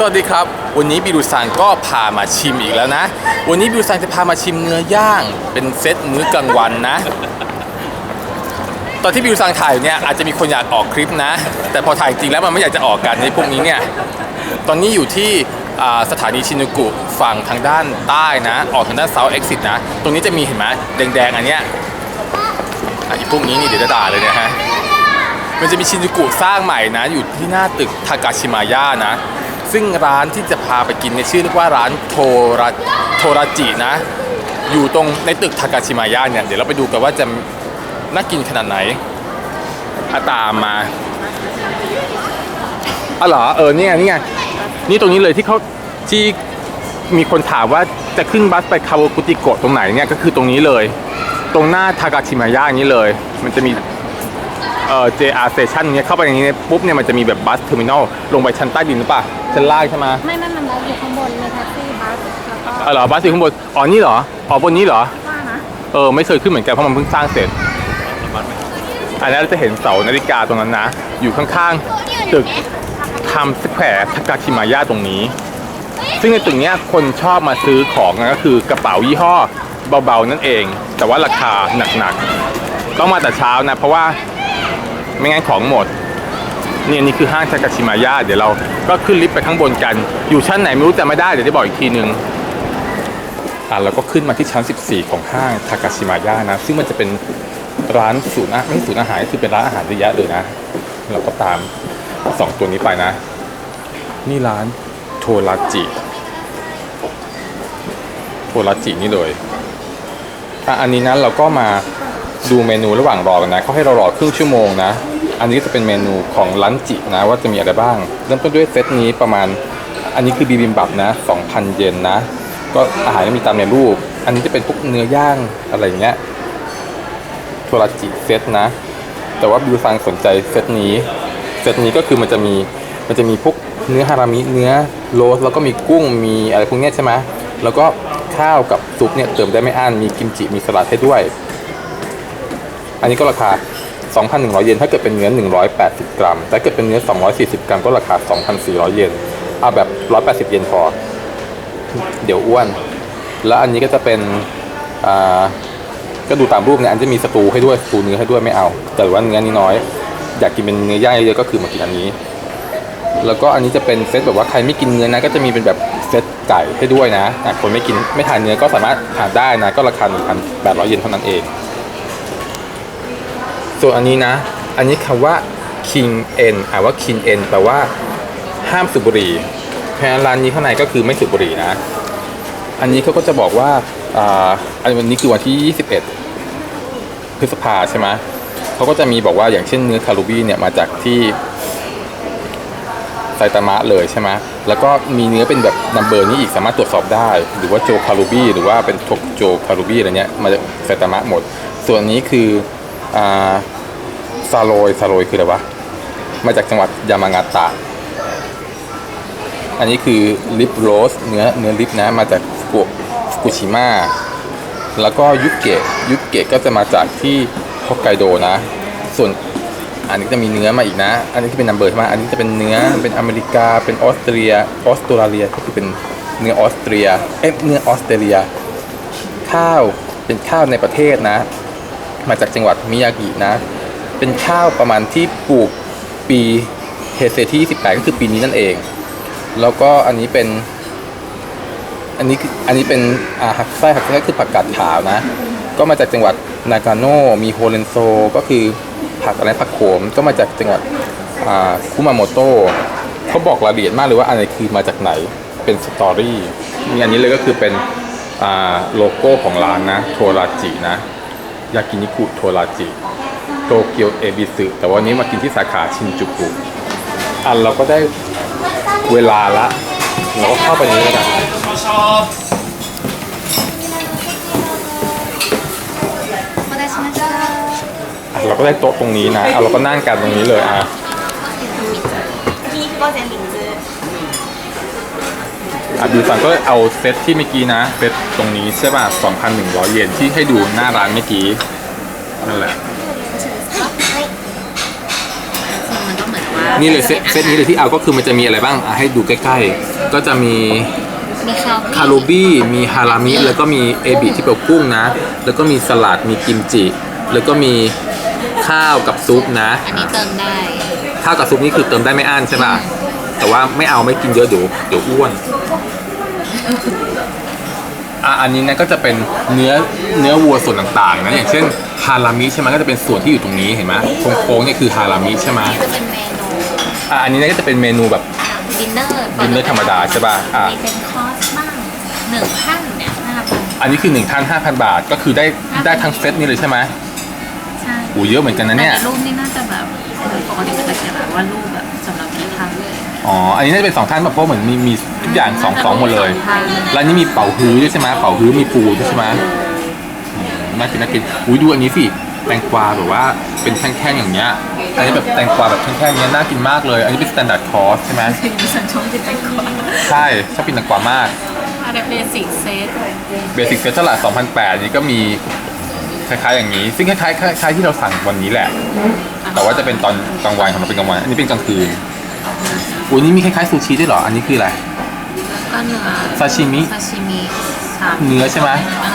สวัสดีครับ วันนี้บิรุซังก็พามาชิมอีกแล้วนะ วันนี้บิรุซังจะพามาชิมเนื้อย่างเป็นเซตมื้อกลางวันนะ ตอนที่บิวซังถ่ายเนี่ยอาจจะมีคนอยากออกคลิปนะ แต่พอถ่ายจริงแล้วมันไม่อยากจะออกกันในพวกนี้เนี่ยตอนนี้อยู่ที่สถานีชินจูกุฝั่งทางด้านใต้นะ ออกทางด้าน South Exit นะ ตรงนี้จะมีเห็นไหมแดงๆอันเนี้ยอะไอ้พวกนี้นี่เดี๋ยวจะด่าเลยเนี่ยฮะมันจะมีชินจูกุสร้างใหม่นะ อยู่ที่หน้าตึกทากาชิมายะนะ ซึ่งร้านที่จะพาไปกินเนี่ยชื่อเรียกว่าร้านโทราโทราจินะ อยู่ตรงในตึกทากาชิมายะเนี่ย เดี๋ยวเราไปดูกันว่าจะน่ากินขนาดไหนอาตามมาอ๋อเหรอเออเนี่ยนี่ไงนี่ตรงนี้เลยที่เขาที่มีคนถามว่าจะขึ้นบัสไปคาวากุติโกะตรงไหนเนี่ยก็คือตรงนี้เลย ตรงหน้าทากาชิมายะอย่างนี้เลย มันจะมี เอ่อ JR Station เนี้ยเข้าไปอย่างนี้เนี่ยปุ๊บเนี่ยมันจะมีแบบบัสเทอร์มินอลลงไปชั้นใต้ดินหรือเปล่าชั้นล่างใช่ไหมไม่ไม่มันบัสอยู่ข้างบนมีแท็กซี่บัสแล้วก็อ๋อเหรอบัสอยู่ข้างบนอ๋อนี่เหรออ๋อบนนี้เหรอว่านะเออไม่เคยขึ้นเหมือนกันเพราะมันเพิ่งสร้างเสร็จอันนี้เราจะเห็นเสานาฬิกาตรงนั้นนะ อยู่ข้างๆตึกทำสแควร์ทากาชิมายะตรงนี้ ซึ่งในตึกเนี้ยคนชอบมาซื้อของนะก็คือกระเป๋ายี่ห้อเบาๆนั่นเอง แต่ว่าราคาหนักๆต้องมาแต่เช้านะ เพราะว่า ไม่งั้นของหมดนี่นี่คือห้างทากาชิมายะเดี๋ยวเราก็ขึ้นลิฟต์ไปข้างบนกัน อยู่ชั้นไหนไม่รู้จำไม่ได้เดี๋ยวจะบอกอีกทีนึงอะเราก็ขึ้นมาที่ชั้น 14 ของห้างทากาชิมายะนะ ซึ่งมันจะเป็นร้านศูนย์อาไม่ศูนย์อาหารคือเป็นร้านอาหารเยอะแยะเลยนะ เราก็ตามสองตัวนี้ไปนะ นี่ร้านโทราจิโทราจินี่เลยอะอันนี้นะเราก็มา ดูเมนูระหว่างรอกันนะเขาให้เรารอครึ่งชั่วโมงนะ อันนี้จะเป็นเมนูของลันจินะว่าจะมีอะไรบ้าง เริ่มต้นด้วยเซตนี้ประมาณ อันนี้คือบีบิมบับนะ2,000 เยนนะ ก็อาหารมีตามในรูป อันนี้จะเป็นพวกเนื้อย่างอะไรอย่างเงี้ยโทราจิเซตนะ แต่ว่าบิวซังสนใจเซตนี้ เซตนี้ก็คือมันจะมีมันจะมีพวกเนื้อฮารามิเนื้อโรสแล้วก็มีกุ้งมีอะไรพวกเนี้ยใช่ไหมแล้วก็ข้าวกับซุปเนี่ยเติมได้ไม่อั้นมีกิมจิมีสลัดให้ด้วย อันนี้ก็ราคา 2,100 เยน ถ้าเกิดเป็นเนื้อ 180 กรัม แต่เกิดเป็นเนื้อ 240 กรัมก็ราคา 2,400 เยน เอาแบบ 180 เยนพอ เดี๋ยวอ้วน แล้วอันนี้ก็จะเป็น อ่า ก็ดูตามรูปเนี่ย อันจะมีสตูให้ด้วยสตูเนื้อให้ด้วยไม่เอา แต่ว่าเนื้อนี้น้อย อยากกินเป็นเนื้อย่างเยอะก็คือมากินอันนี้ แล้วก็อันนี้จะเป็นเซตแบบว่าใครไม่กินเนื้อนะ ก็จะมีเป็นแบบเซตไก่ให้ด้วยนะอะคนไม่กินไม่ทานเนื้อก็สามารถทานได้นะ ก็ราคา1,800 เยนเท่านั้นเอง ส่วนอันนี้นะ อันนี้คำว่า king n อ่านว่า king n แปลว่าห้ามสูบบุหรี่เพราะฉะนั้นร้านนี้ข้างในก็คือไม่สูบบุหรี่นะ อันนี้เขาก็จะบอกว่าอ่าอันวันนี้คือวันที่ 21 พฤษภาใช่ไหมเขาก็จะมีบอกว่าอย่างเช่นเนื้อคารูบี้เนี่ยมาจากที่ไซตามะเลยใช่ไหมแล้วก็มีเนื้อเป็นแบบนัมเบอร์นี้อีกสามารถตรวจสอบได้ หรือว่าโจคารูบี้หรือว่าเป็นทกโจคารูบี้อะไรเนี้ยมาจากไซตามะหมด ส่วนนี้คือ ซาโรยซาโรยคืออะไรวะ มาจากจังหวัดยามางาตะ อันนี้คือลิปโรสเนื้อเนื้อลิปนะ มาจากฟุกุกุชิมะแล้วก็ยุเกะยุเกะก็จะมาจากที่ฮอกไกโดนะ ส่วนอันนี้จะมีเนื้อมาอีกนะ อันนี้ที่เป็นนัมเบอร์ใช่ไหมอันนี้จะเป็นเนื้อ เป็นอเมริกา เป็นออสเตรีย ออสตรเลีย ก็คือเป็นเนื้อออสเตรีย เอ๊ะเนื้อออสเตรีย ข้าว เป็นข้าวในประเทศนะ มาจากจังหวัดมิยากินะ เป็นข้าวประมาณที่ปลูกปีเฮเซที่28ก็คือปีนี้นั่นเอง แล้วก็อันนี้เป็น อันนี้อันนี้เป็นอ่าหักไส้หักไส้คือผักกาดขาวนะ ก็มาจากจังหวัดนากาโนมีโฮเรนโซ ก็คือผักอะไรผักโขม ก็มาจากจังหวัดอ่าคุมาโมโตะเขาบอกรายละเอียดมากเลยว่าอันไหนคือมาจากไหนเป็นสตอรี่มีอันนี้เลยก็คือเป็นอ่าโลโก้ของร้านนะ โทราจินะ ยากินิคุโทราจิโตเกียวเอบิสึแต่วันนี้มากินที่สาขาชินจูกุอันเราก็ได้เวลาละเราก็เข้าไปนี้แล้วกันเราก็ได้โต๊ะตรงนี้นะ เอาเราก็นั่งกันตรงนี้เลยอะ อะดูสั่งก็เอาเซตที่เมื่อกี้นะเซตตรงนี้ใช่ป่ะ2,100 เยนที่ให้ดูหน้าร้านเมื่อกี้นั่นแหละ ซึ่งมันก็เหมือนว่านี่เลยเซตเซตนี้เลยที่เอาก็คือมันจะมีอะไรบ้างอะให้ดูใกล้ๆ ก็จะมี มีคาคารูบี้มีฮารามิ แล้วก็มีเอบิที่เป็นกุ้งนะ แล้วก็มีสลัด มีกิมจิ แล้วก็มีข้าวกับซุปนะอันนี้เติมได้ข้าวกับซุปนี่คือเติมได้ไม่อั้นใช่ป่ะ แต่ว่าไม่เอาไม่กินเยอะเดี๋ยวเดี๋ยวอ้วนอะอันนี้นะก็จะเป็นเนื้อเนื้อวัวส่วนต่างๆนะอย่างเช่นฮารามิใช่ไหมก็จะเป็นส่วนที่อยู่ตรงนี้เห็นไหมโค้งๆเนี่ยคือฮารามิใช่ไหมนี่จะเป็นเมนูอะอันนี้เนี่ยก็จะเป็นเมนูแบบ ดินเนอร์ดินเนอร์ธรรมดาใช่ป่ะอะ มีเป็นคอร์สบ้างหนึ่งท่านเนี่ยห้าพันอันนี้คือ1ท่าน5,000 บาทก็คือได้ได้ทั้งเซตนี้เลยใช่ไหมใช่ โอ้เยอะเหมือนกันนะแต่เนี่ยในรูปนี่น่าจะแบบปกติก็จะเขียนแบบว่ารูปแบบสำหรับกี่ท่านเลย อ๋อ อันนี้น่าจะเป็นสองท่านแบบเพราะเหมือนมีมีทุกอย่างสองสองหมดเลยสองท่านแล้วอันนี้มีเป่าฮื้อด้วยใช่ไหมเป่าฮื้อมีปูด้วยใช่ไหมอืมน่ากินน่ากิน อุ้ยดูอันนี้สิ แตงกวาแบบว่าเป็นแท่งๆอย่างเงี้ย อันนี้แบบแตงกวาแบบแท่งๆอย่างเงี้ยน่ากินมากเลย อันนี้เป็น standard cost ใช่ไหมดิฉันชอบกินแตงกวาใช่ชอบกินแตงกวามากอะไรเบสิกเซตเบสิกเซตละ2,008 นี่ก็มีคล้ายๆอย่างนี้ ซึ่งคล้ายๆคล้ายๆที่เราสั่งวันนี้แหละ แต่ว่าจะเป็นตอนกลางวันของเราเป็นกลางวัน อันนี้เป็นกลางคืน อุ้ยนี่มีคล้ายๆซูชิด้วยเหรอ อันนี้คืออะไร ก็เนื้อซาชิมิ ซาชิมิสามเนื้อใช่ไหมอ่า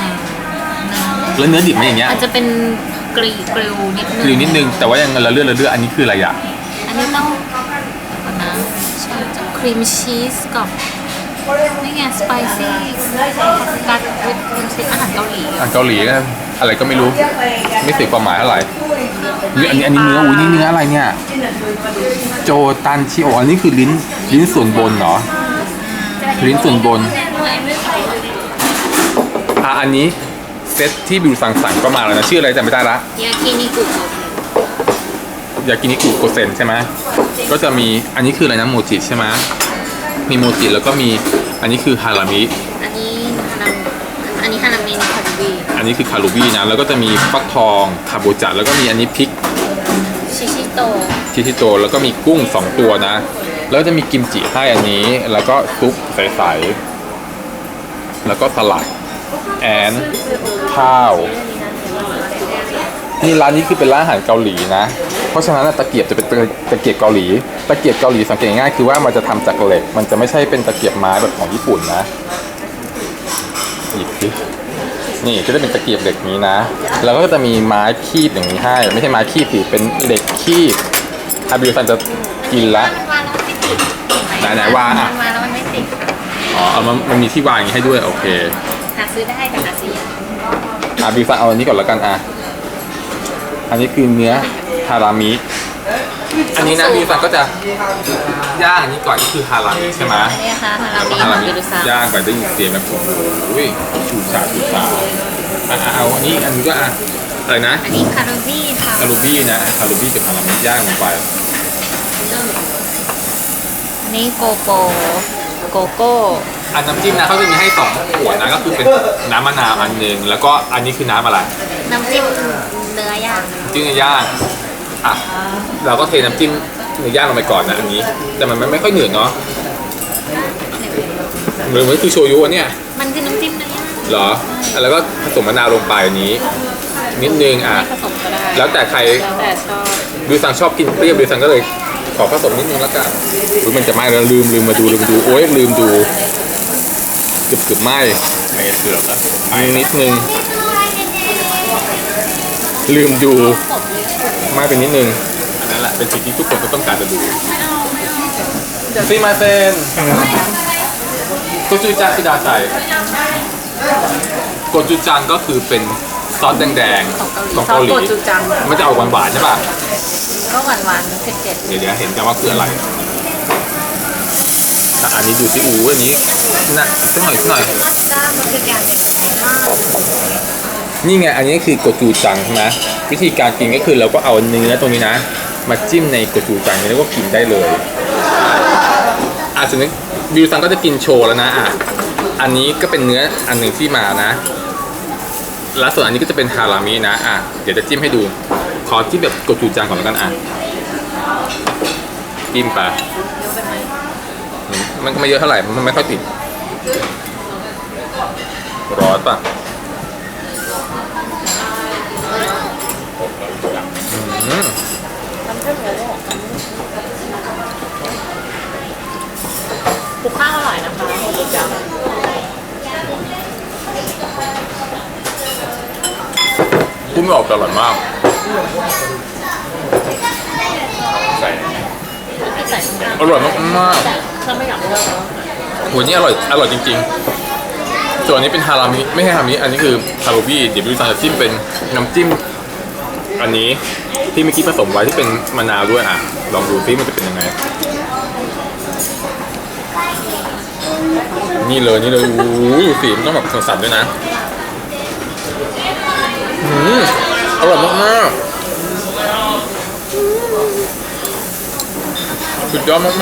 แล้วเนื้อดิบไหมอย่างเงี้ยอาจจะเป็นกรีกริลนิดนึงกริวนิดนึง แต่ว่ายังละเลื่อนละเลื่อนอันนี้คืออะไรอะ อันนี้ต้องก่อนนะใช่จะครีมชีสกับนี่ไงสไปซี่กัดวิปครีมชีสอาหารเกาหลีอันเกาหลีก็อะไรก็ไม่รู้ ไม่สื่อความหมายเท่าไหร่ นี่อันนี้อันนี้เนื้ออุ้ยนี่เนื้ออะไรเนี่ย โจตันชิโออันนี้คือลิ้นลิ้นส่วนบนเหรอ ลิ้นส่วนบน อะอันนี้เซตที่บิวสั่งสั่งก็มาแล้วนะชื่ออะไรจำไม่ได้ละ ยากินิกุยากินิกุโกเซนใช่ไหมก็จะมีอันนี้คืออะไรนะโมจิใช่ไหมมีโมจิแล้วก็มีอันนี้คือฮารามิ อันนี้ฮานา อันนี้ฮานามินคาร์บีอันนี้คือคารูบี้นะ แล้วก็จะมีฟักทองคาโบจะแล้วก็มีอันนี้พริกชิชิโตชิชิโตแล้วก็มีกุ้งสองตัวนะ แล้วก็จะมีกิมจิให้อันนี้ แล้วก็ซุปใสๆแล้วก็สลัดแอนข้าวนี่ร้านนี้คือเป็นร้านอาหารเกาหลีนะ เพราะฉะนั้นน่ะตะเกียบจะเป็นตะเกียบเกาหลี ตะเกียบเกาหลีสังเกตง่ายๆคือว่ามันจะทำจากเหล็ก มันจะไม่ใช่เป็นตะเกียบไม้แบบของญี่ปุ่นนะหยิบสิ นี่จะได้เป็นตะเกียบเหล็กนี้นะ แล้วก็จะมีไม้คีบอย่างนี้ให้ ไม่ใช่ไม้คีบสิเป็นเหล็กคีบอาบิวซันจะกินละมันวางแล้วมันไม่ติดไหนๆวางอะมันวางแล้วมันไม่ติดอ๋อเอามันมันมีที่วางอย่างนี้ให้ด้วยโอเคหาซื้อได้แต่หาซื้อยากอาบิวซันเอาอันนี้ก่อนแล้วกันอะอันนี้คือเนื้อฮารามิอันนี้นะบิวซันก็จะ ย่างอันนี้ก่อนก็คือฮารามิใช่ไหมอันนี้นะคะฮาราแล้วมิก็ฮารามิยูรุซาย่างไปได้ยินเสียงแบบโอ้โหชูชาชูชาอะอะเอาอันนี้อันนี้ก็อะอะไรนะอันนี้คารูบี้ค่ะคารูบี้นะคารูบี้กับฮารามิย่างลงไปอันนี้โกโก้โกโก้อันน้ำจิ้มนะเขาจะมีให้สองขวดนะก็คือเป็นน้ำมะนาวอันหนึ่งแล้วก็อันนี้คือน้ำอะไร น้ำจิ้มเนื้อย่างจิ้มเนื้อย่างอะเราก็เทน้ำจิ้ม เนื้อย่างลงไปก่อนนะอันนี้ แต่มันไม่ค่อยเหนืดเนาะเหมือนเหมือนคือโชยุอันเนี่ย มันคือน้ำจิ้มเนื้อย่างเหรอ แล้วก็ผสมมะนาวลงไปอันนี้ นิดนึงอะผสมก็ได้แล้วแต่ใคร แล้วแต่ชอบดูสั่งชอบกินเปรี้ยวดูสั่งก็เลยขอผสมนิดนึงแล้วกันอุ๊ยมันจะไหม้แล้วลืมลืมมาดูลืมมาดูโอ๊ยลืมดูเกือบเกือบไหม้ไม่เกือบแล้วนิดนึง ลืมดูไหม้ไปนิดนึงอันนั้นแหละ เป็นสิ่งที่ทุกคนก็ต้องการจะดูซีมาเซนโกจูจังคือดาใส่โกจูจังก็คือเป็นซอสแดงๆของเกาหลีซอสโกจูจัง มันจะออกหวานๆใช่ป่ะ ก็หวานหวานเผ็ดเผ็ดเดี๋ยวเดี๋ยวเห็นกันว่าคืออะไรอะอันนี้ดูสิอูอันนี้น่ะสักหน่อยสักหน่อยพาสต้ามันคือการมากนี่ไง อันนี้คือโกจูจังใช่ไหมวิธีการกินก็คือเราก็เอาเนื้อตรงนี้นะ มาจิ้มในโกจูจังนี้แล้วก็กินได้เลยอาจจะนึกบิวซังก็จะกินโชว์แล้วนะอะอันนี้ก็เป็นเนื้ออันหนึ่งที่มานะแล้วส่วนอันนี้ก็จะเป็นฮารามินะอะเดี๋ยวจะจิ้มให้ดู ขอจิ้มแบบโกจูจังก่อนแล้วกันอะจิ้มไปมันก็ไม่เยอะเท่าไหร่ มันไม่ค่อยติด ร้อนปะอืม คุกข้าวอร่อยนะคะทุกอย่างพูดไม่ออกแต่อร่อยมาก ใส่ใส่อร่อยมากแต่ถ้าไม่อยากเลิกแล้วนี่อร่อยอร่อยจริง ๆ ส่วนนี้เป็นฮารามิไม่ใช่ฮารามิอันนี้คือฮารุบี้เดี๋ยวพี่ซันจะจิ้มเป็นน้ำจิ้ม อันนี้ ที่เมื่อกี้ผสมไว้ที่เป็นมะนาวด้วยอะ ลองดูซิมันจะเป็นยังไง นี่เลยนี่เลยอู้สีมันต้องแบบสั่นๆด้วยนะอืมอร่อยมากๆสุดยอดมาก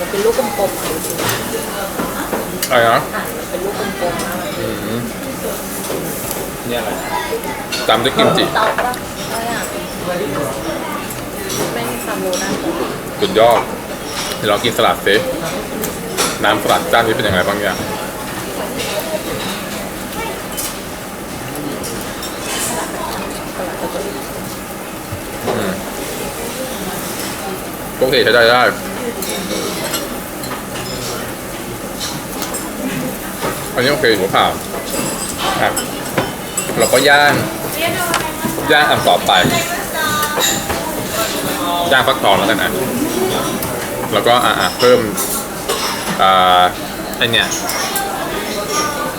มันเป็นลูกกลมๆอะไรนะ ๆอะมันเป็นลูกกลมๆนะ นี่อะไรตามด้วยกิมจิ เตาปะอะไรอะไม่มีความรู้นะสุดยอดเดี๋ยวเรากินสลัดซิน้ำสลัดจานนี้เป็นยังไงบ้างเนี่ยอืมโอเคใช้ได้ได้ อันนี้โอเคหัวผ่านครับ เราก็ย่างย่างอันต่อไปย่างฟักทองแล้วกันนะแล้วก็อ่าเพิ่มอ่าไอเนี่ย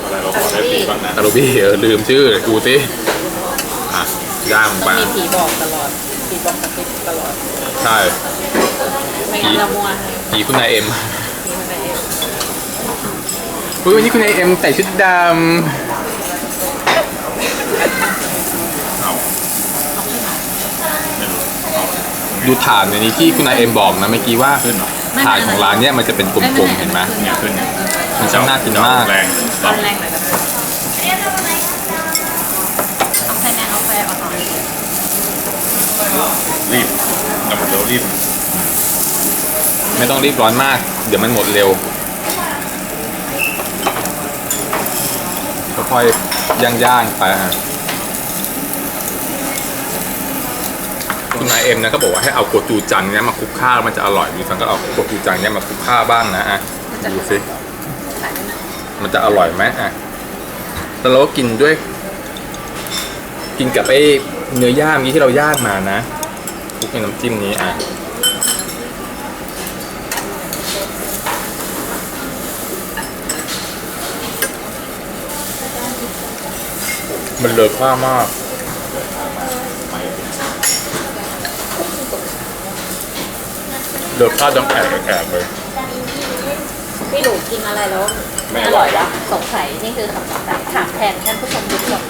อะไรเราขอได้ปีบ้างนะคารูบี้เออลืมชื่อดูสิอะย่างลงไปมีผีบอกตลอดผีบอกกระติบตลอดใช่ไม่งั้นละมัวให้ผีคุณนายเอ็มผีคนไหนเองเฮ้ยวันนี้คุณนายเอ็มใส่ชุดดำ ดูฐานในนี้ที่คุณนายเอ็มบอกนะเมื่อกี้ว่าขึ้นเหรอฐานของร้านเนี้ยมันจะเป็นกลมๆเห็นไหมเนี่ยขึ้นเนี่ยมันช่างน่ากินมากแรงตอนแรงหน่อยก็ได้เอาไฟแนนเอาไฟออกก่อนรีบเราเดี๋ยวรีบ ไม่ต้องรีบร้อนมาก เดี๋ยวมันหมดเร็วค่อยๆย่างๆไปอะ คุณนายเอ็มนะก็บอกว่าให้เอาโกจูจังเนี่ยมาคลุกข้าวมันจะอร่อยดิฉันก็เอาโกจูจังเนี่ยมาคลุกข้าวบ้างนะอะดูสิใส่นิดนึงมันจะอร่อยไหมอะแล้วเราก็กินด้วย กินกับไอ้เนื้อย่างนี้ที่เราย่างมานะคลุกในน้ำจิ้มนี้อะมันเลอค่ามาก เลอค่าดังแอบแอบเลย พี่หนูกินอะไรแล้วไม่ออร่ร่ออยยวะสงสัยนี่คือคำสงสัยถามแทนท่านผู้ชมทุกคน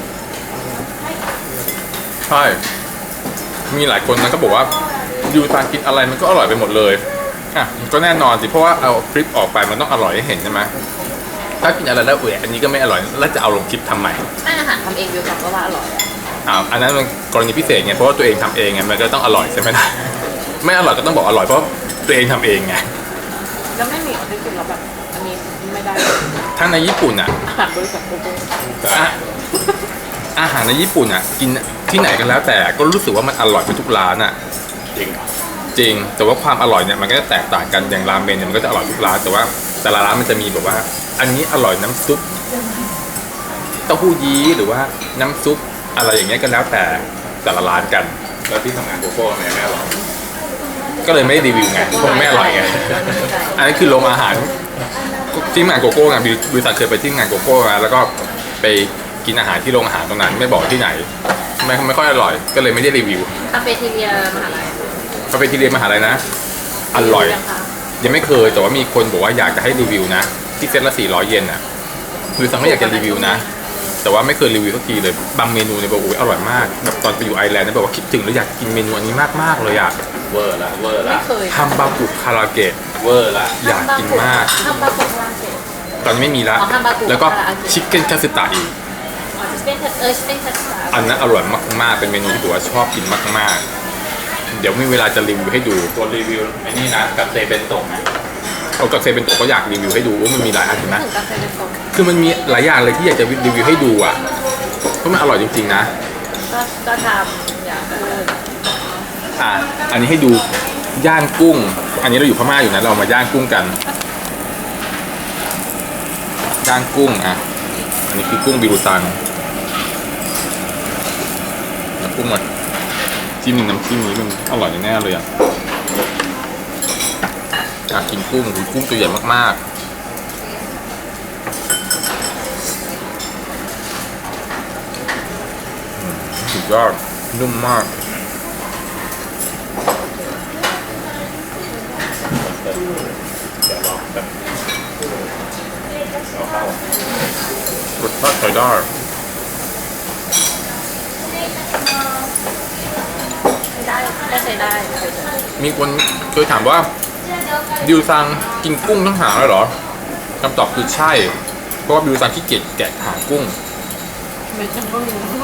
ใช่ มีหลายคนนะก็บอกว่าดูตานกินอะไรมันก็อร่อยไปหมดเลย อะก็แน่นอนสิ เพราะว่าเอาคลิปออกไปมันต้องอร่อยให้เห็นใช่ไหมถ้ากินอะไรแล้วเอะอันนี้ก็ไม่อร่อย แล้วจะเอาลงคลิปทำไมแม่อาหารทำเองวิวบอกว่าอร่อยอะอ่าอันนั้นมันกรณีพิเศษไง เพราะว่าตัวเองทำเองไง มันก็ต้องอร่อยใช่ไหมล่ะ ไม่อร่อยก็ต้องบอกอร่อย เพราะ ตัวเองทำเองไง แล้วไม่มีที่กินแล้วแบบอันนี้ไม่ได้ถ้าในญี่ปุ่นอะ อาหารบริษัทกูกูอะอาหารในญี่ปุ่นอะ กินที่ไหนกันแล้วแต่ก็รู้สึกว่ามันอร่อยไปทุกร้านอะ จริงจริง แต่ว่าความอร่อยเนี่ยมันก็จะแตกต่างกันอย่างราเมนเนี่ยมันก็จะอร่อยทุกร้านแต่ว่า แต่ละร้านมันจะมีแบบว่า อันนี้อร่อยน้ำซุปเต้าหู้ยี้หรือว่าน้ำซุปอะไรอย่างเงี้ยก็แล้วแต่แต่ละร้านกัน แล้วที่ทำงานโกโก้ทำไมไม่อร่อย ก็เลยไม่ได้รีวิวไงเพราะมันไม่อร่อยไง อันนี้คือโรงอาหารที่งานโกโก้ไงบริษัทเคยไปที่งานโกโก้มาแล้วก็ไปกินอาหารที่โรงอาหารตรงนั้น ไม่บอกที่ไหน ไม่ไม่ค่อยอร่อย ก็เลยไม่ได้รีวิวคาเฟ่ทีเรียมหาลัยพอไปที่เรียนมหาลัยนะ อร่อยยังคะยังไม่เคยแต่ว่ามีคนบอกว่าอยากจะให้รีวิวนะ ที่เซตละ400เยนอะคือสังก็อยากจะรีวิวนะ แต่ว่าไม่เคยรีวิวสักทีเลย บางเมนูเนี่ยบอกโอ้ยอร่อยมากแบบตอนไปอยู่ไอร์แลนด์เนี่ยบอกว่าคิดถึงแล้วอยากกินเมนูอันนี้มากมากๆเลยอะ เวอร์ละเวอร์ไม่ละเคยฮัมบากุคาราเกะเวอร์ละอยากกินมากทำบากุคาราเกะตอนนี้ไม่มีละอ๋อฮัมบากุแล้วก็คาราเกะชิคเก้นคาสตาอีกอ๋อจะเป็นเออจะเป็นคัสตาร์ดอันนั้นอร่อยมากๆ เป็นเมนูที่ผมว่าชอบกินมากๆ เดี๋ยวมีเวลาจะรีวิวให้ดู ตัวรีวิวไอ้นี่นะกับเซเบนโตะนะเอากับเซเป็นตัวก็อยากรีวิวให้ดูว่ามันมีหลายอันเห็นไหมถึงกาแฟเป็นตรงคือมันมีหลายอย่างเลยที่อยากจะรีวิวให้ดูอะเพราะมันอร่อยจริงๆนะ ก็ก็ทำอย่าง่ะอันนี้ให้ดูย่างกุ้ง อันนี้เราอยู่พม่าอยู่นะเรามาย่างกุ้งกัน ย่างกุ้งอะ อันนี้คือกุ้งบิรูซังกุ้งอะจิ้มน้ำจิ้มนี้มันอร่อยแน่เลยอะอยากกินกุ้งกุ้งตัวใหญ่มากๆสุดยอดนุ่มมาก เดี๋ยวลองแบบเอาเข้าร สชาติใช้ได้ก็ใช้ได้มีคนเคยถามว่าบิวซังกินกุ้งทั้งหางเลยเหรอคำตอบคือใช่ เพราะว่าบิวซังขี้เกียจแกะหางกุ้ง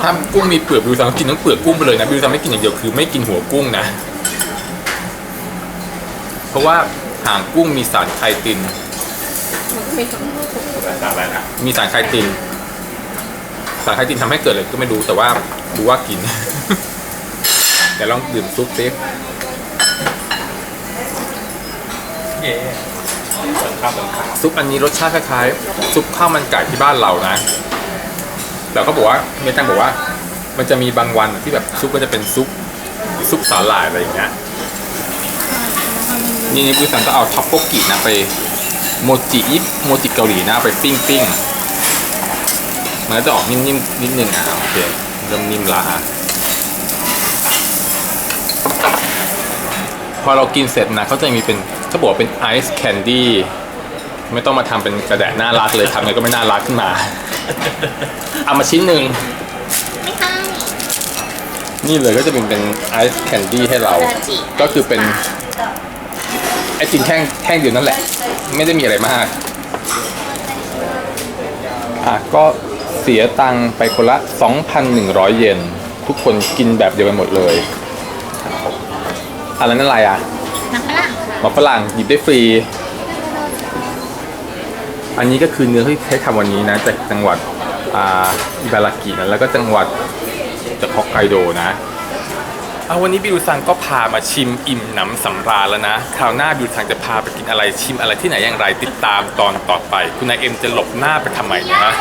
ถ้ากุ้งมีเปลือกบิวซังกินทั้งเปลือกกุ้งไปเลยนะบิวซังไม่กินอย่างเดียวคือไม่กินหัวกุ้งนะ เพราะว่าหางกุ้งมีสารไคติน แบบอะไรนะมีสารไคติน สารไคตินทำให้เกิดอะไรก็ไม่รู้แต่ว่ารู้ว่ากิน เดี๋ยวลองดื่มซุปซิเย่เปิดข้าวเปิดข้าวซุปอันนี้รสชาติคล้ายๆซุปข้าวมันไก่ที่บ้านเรานะแต่เขาบอกว่าเมตังบอกว่า มันจะมีบางวันที่แบบซุปก็จะเป็นซุปซุปสาหร่ายอะไรอย่างเงี้ยนี่นี่พี่สันก็เอาท็อปโปกินะไป โมจิยิปโมจิเกาหลีนะเอาไปปิ้งปิ้งมันก็จะออกนิ่มๆนิดนึงอะโอเคเริ่มนิ่มละอะพอเรากินเสร็จนะเขาจะมีเป็นเขาบอกว่าเป็นไอซ์แคนดี้ไม่ต้องมาทำเป็นกระแดะน่ารักเลยทำไงก็ไม่น่ารักขึ้นมา เอามาชิ้นหนึ่งไม่ใช่นี่เลยก็จะเป็นเป็นไอซ์แคนดี้ให้เรา ก็คือเป็น ไอติมแท่งแท่งเดียวนั่นแหละ ไม่ได้มีอะไรมาก อะก็เสียตังค์ไปคนละ 2,100 เยน ทุกคนกินแบบเดียวกันหมดเลยอะไรนั่นอะไรอะน้ำฝรั่งหมอฝรั่งหยิบได้ฟรี อันนี้ก็คือเนื้อที่ใช้ทำวันนี้นะ จากจังหวัด อ่าอิบารากินะแล้วก็จังหวัดจากฮอกไกโดนะ เอาวันนี้บิวซังก็พามาชิมอิ่มหนำสำราญแล้วนะ คราวหน้าบิวซังจะพาไปกินอะไรชิมอะไรที่ไหนอย่างไรติดตามตอนต่อไป คุณนายเอ็มจะหลบหน้าไปทำไมเนยนะ